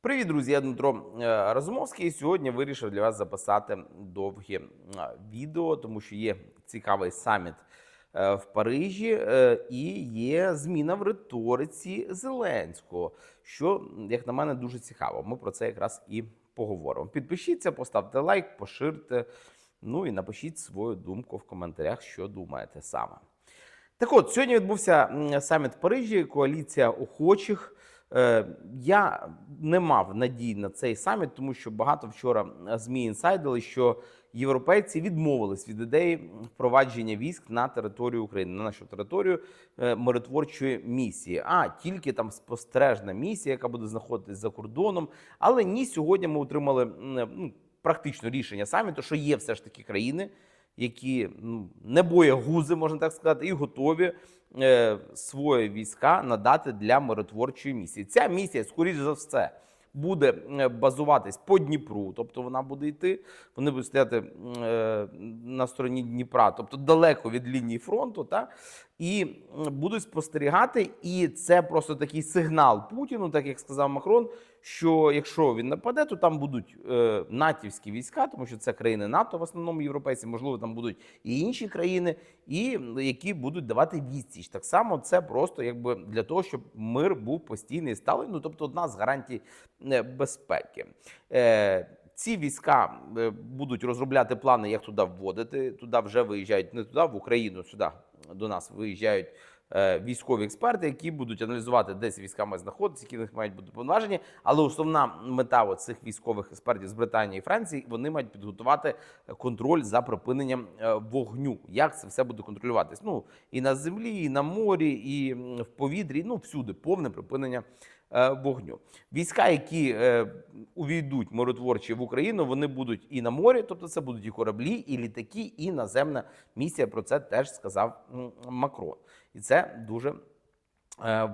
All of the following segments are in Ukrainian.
Привіт, друзі! Я Дмитро е, Разумовський. Сьогодні вирішив для вас записати довге відео, тому що є цікавий саміт е, в Парижі е, і є зміна в риториці Зеленського, що, як на мене, дуже цікаво. Ми про це якраз і поговоримо. Підпишіться, поставте лайк, поширте. Ну і напишіть свою думку в коментарях, що думаєте саме. Так от, сьогодні відбувся саміт в Парижі, коаліція охочих. Е, Я не мав надій на цей саміт, тому що багато вчора ЗМІ інсайдили, що європейці відмовились від ідеї впровадження військ на територію України, на нашу територію е, миротворчої місії. А тільки там спостережна місія, яка буде знаходитись за кордоном. Але ні, сьогодні ми отримали ну, практично рішення саміту, що є все ж таки країни, які ну, не боягузи, можна так сказати, і готові е, свої війська надати для миротворчої місії. Ця місія, скоріш за все, буде е, базуватись по Дніпру, тобто вона буде йти. Вони будуть стояти е, на стороні Дніпра, тобто далеко від лінії фронту, та і будуть спостерігати. І це просто такий сигнал Путіну, так як сказав Макрон. Що якщо він нападе, то там будуть е, натівські війська, тому що це країни НАТО, в основному європейці, можливо, там будуть і інші країни, і які будуть давати відсіч. Так само це просто якби для того, щоб мир був постійний сталий. Ну тобто, одна з гарантій е, безпеки. Е, ці війська е, будуть розробляти плани, як туди вводити. Туди вже виїжджають не туди, в Україну, сюди до нас виїжджають військові експерти, які будуть аналізувати, де ці війська мають знаходитися, які в них мають бути повноважені. Але основна мета от цих військових експертів з Британії і Франції вони мають підготувати контроль за припиненням е, вогню. Як це все буде контролюватись? Ну і на землі, і на морі, і в повітрі. Ну всюди повне припинення е, вогню. Війська, які е, увійдуть миротворчі в Україну, вони будуть і на морі, тобто це будуть і кораблі, і літаки, і наземна місія. Про це теж сказав Макрон, і це дуже е,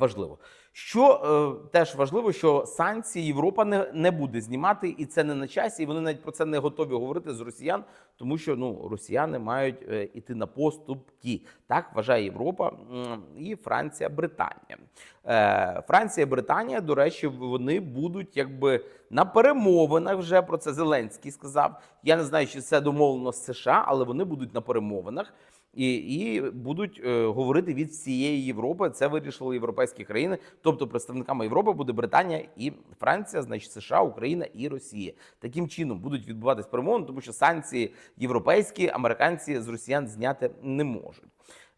важливо. Що е, теж важливо, що санкції Європа не, не буде знімати, і це не на часі. І вони навіть про це не готові говорити з росіян, тому що ну росіяни мають е, іти на поступки. Так вважає Європа м, і Франція, Британія. Е, Франція, Британія, до речі, вони будуть якби на перемовинах. Вже про це Зеленський сказав. Я не знаю, чи це домовлено з США, але вони будуть на перемовинах. І, і будуть е, говорити від всієї Європи. Це вирішили європейські країни. Тобто, представниками Європи буде Британія і Франція, значить США, Україна і Росія. Таким чином будуть відбуватись перемовини, тому що санкції європейські американці з росіян зняти не можуть.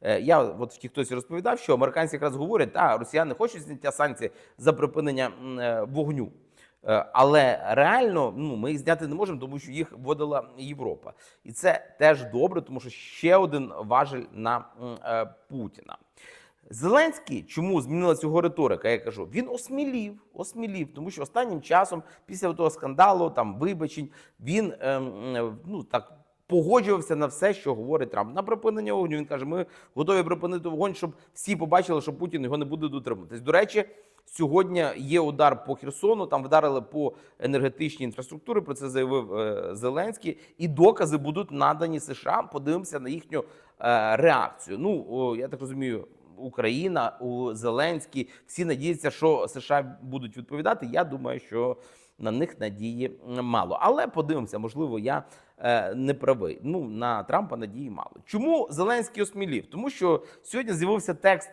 Е, Я от в Тіктосі розповідав, що американці якраз говорять, та росіяни хочуть зняття санкцій за припинення е, вогню. Е, Але реально ну, ми їх зняти не можемо, тому що їх вводила Європа. І це теж добре, тому що ще один важель на е, Путіна. Зеленський, чому змінилася його риторика? Я кажу, він осмілів, осмілів, тому що останнім часом, після того скандалу, там вибачень, він ем, ну так. Погоджувався на все, що говорить Трамп. На припинення вогню. Він каже: ми готові припинити вогонь, щоб всі побачили, що Путін його не буде дотримуватись. До речі, сьогодні є удар по Херсону. Там вдарили по енергетичній інфраструктурі. Про це заявив е, Зеленський. І докази будуть надані США. Подивимося на їхню е, реакцію. Ну я так розумію. Україна у Зеленський всі надіються, що США будуть відповідати. Я думаю, що на них надії мало. Але подивимося, можливо, я е, не правий. Ну на Трампа надії мало. Чому Зеленський осмілів? Тому що сьогодні з'явився текст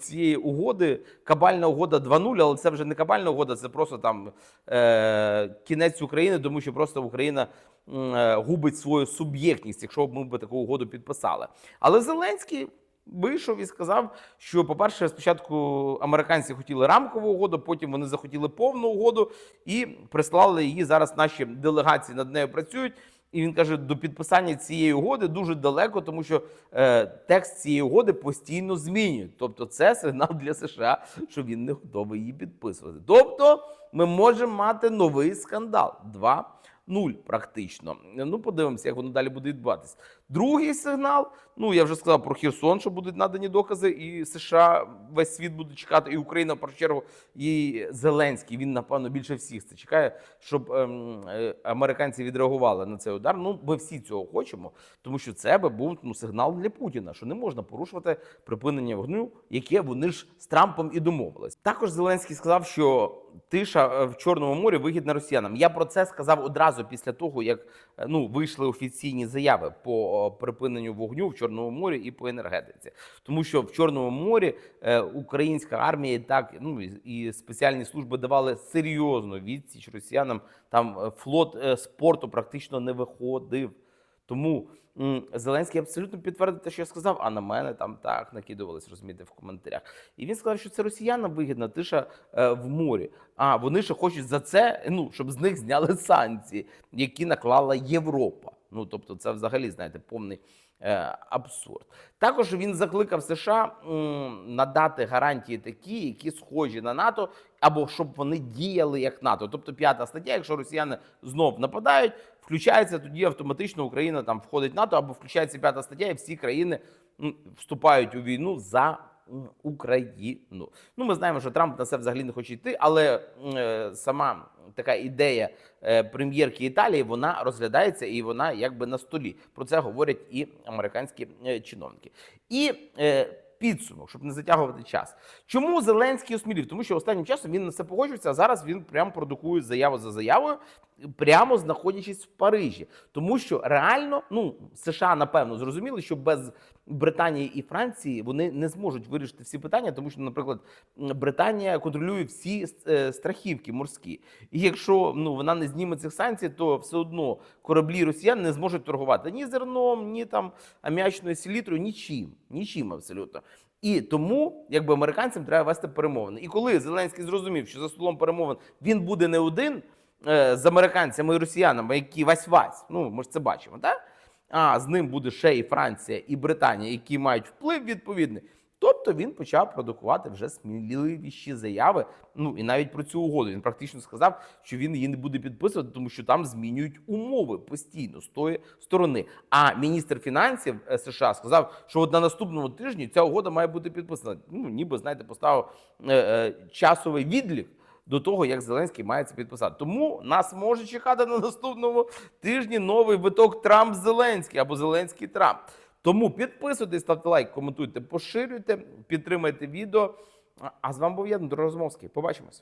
цієї угоди, кабальна угода 2.0, але це вже не кабальна угода, це просто там е, кінець України, тому що просто Україна е, губить свою суб'єктність, якщо б ми б таку угоду підписали. Але Зеленський. Вийшов і сказав, що, по-перше, спочатку американці хотіли рамкову угоду, потім вони захотіли повну угоду і прислали її. Зараз наші делегації над нею працюють. І він каже, до підписання цієї угоди дуже далеко, тому що е, текст цієї угоди постійно змінюють. Тобто, це сигнал для США, що він не готовий її підписувати. Тобто, ми можемо мати новий скандал. Два нуль практично. Ну, подивимося, як воно далі буде відбуватись. Другий сигнал. Ну я вже сказав про Херсон, що будуть надані докази, і США весь світ буде чекати, і Україна першу чергу, і Зеленський. Він напевно більше всіх це чекає, щоб ем, е, американці відреагували на цей удар. Ну, ми всі цього хочемо, тому що це би був ну, сигнал для Путіна, що не можна порушувати припинення вогню, яке вони ж з Трампом і домовились. Також Зеленський сказав, що тиша е, в Чорному морі вигідна росіянам. Я про це сказав одразу після того, як е, ну вийшли офіційні заяви по е, припиненню вогню в Чорному морі і по енергетиці, тому що в Чорному морі українська армія так ну і- спеціальні служби давали серйозну відсіч росіянам. Там флот е, спорту практично не виходив. Тому Зеленський абсолютно підтвердив те, що я сказав, а на мене там так накидувались, розумієте, в коментарях. І він сказав, що це росіянам вигідна тиша е, в морі. А вони ще хочуть за це, ну щоб з них зняли санкції, які наклала Європа. Ну тобто, це взагалі знаєте повний е, абсурд. Також він закликав США надати гарантії такі, які схожі на НАТО, або щоб вони діяли як НАТО. Тобто, п'ята стаття, якщо росіяни знов нападають, включається тоді автоматично Україна там входить в НАТО, або включається п'ята стаття, і всі країни вступають у війну за Україну. Ну, ми знаємо, що Трамп на це взагалі не хоче йти, але е, сама така ідея е, прем'єрки Італії вона розглядається і вона якби на столі. Про це говорять і американські е, чиновники. І е, підсумок, щоб не затягувати час. Чому Зеленський осмілів? Тому що останнім часом він на це погоджується, а зараз він прямо продукує заяву за заявою, прямо знаходячись в Парижі. Тому що реально, ну США напевно зрозуміли, що без Британії і Франції вони не зможуть вирішити всі питання, тому що, наприклад, Британія контролює всі е, страхівки морські. І якщо ну вона не зніме цих санкцій, то все одно кораблі росіян не зможуть торгувати ні зерном, ні там аміачною селітрою, нічим, нічим абсолютно. І тому, якби американцям треба вести перемовини. І коли Зеленський зрозумів, що за столом перемовин він буде не один з американцями і росіянами, які вась-вась, ну ми ж це бачимо, так? А з ним буде ще і Франція, і Британія, які мають вплив відповідний. Тобто він почав продукувати вже сміливіші заяви. Ну і навіть про цю угоду він практично сказав, що він її не буде підписувати, тому що там змінюють умови постійно з тої сторони. А міністр фінансів е, США сказав, що от на наступному тижні ця угода має бути підписана. Ну ніби знаєте, поставив е, е, часовий відлік до того, як Зеленський має це підписати. Тому нас може чекати на наступному тижні новий виток Трамп Зеленський або Зеленський Трамп. Тому підписуйтесь, ставте лайк, коментуйте, поширюйте, підтримайте відео. А з вами був я, Дмитро Розумовський. Побачимось.